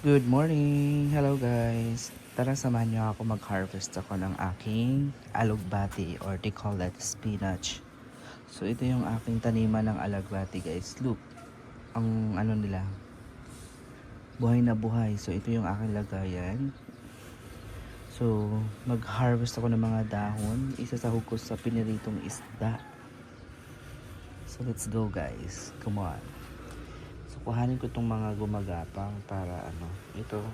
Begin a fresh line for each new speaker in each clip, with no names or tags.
Good morning! Hello guys! Tara samahan niyo ako mag-harvest ako ng aking alugbati or they call that spinach. So ito yung aking taniman ng alugbati guys. Look, ang ano nila, buhay na buhay. So ito yung aking lagayan. So mag-harvest ako ng mga dahon. Isasahog ko sa piniritong isda. So let's go guys. Come on. Kuhanin ko itong mga gumagapang para ano, ito.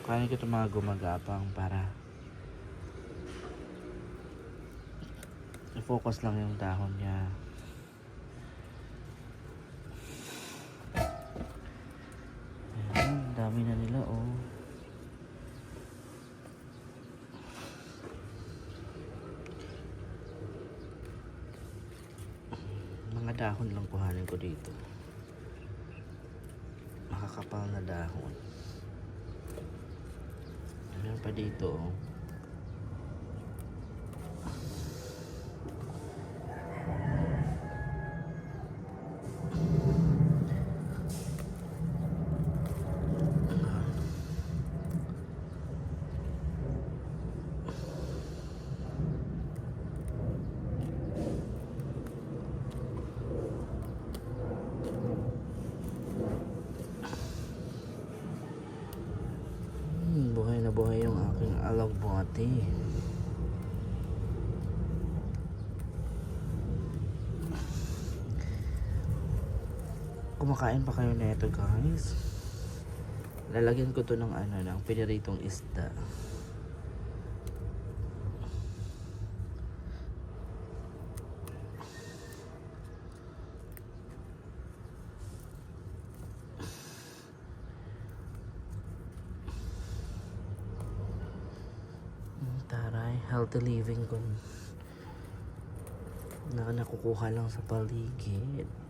Kuhanin ko itong mga gumagapang para i-focus lang yung dahon niya. Ayan, dami na nila oh. Mga dahon lang kuhanin ko dito makakapal na dahon. Meron pa dito. oh. Hmm, buhay na buhay yung aking alagbati. Kumakain pa kayo na ito guys. Lalagyan ko to ng ano, ng piniritong isda. Healthy living ko. Na nakukuha lang sa paligid.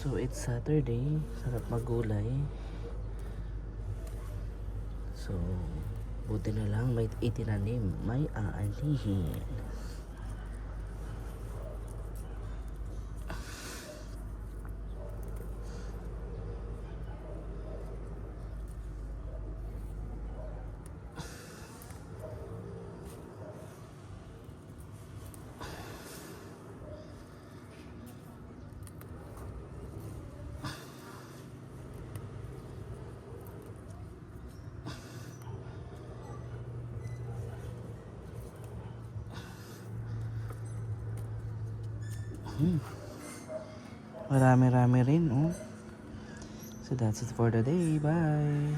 So it's Saturday, sarap magulay. So buti na lang may itinanim, may aalihin. Marami-rami rin, oh. So that's it for the day. Bye!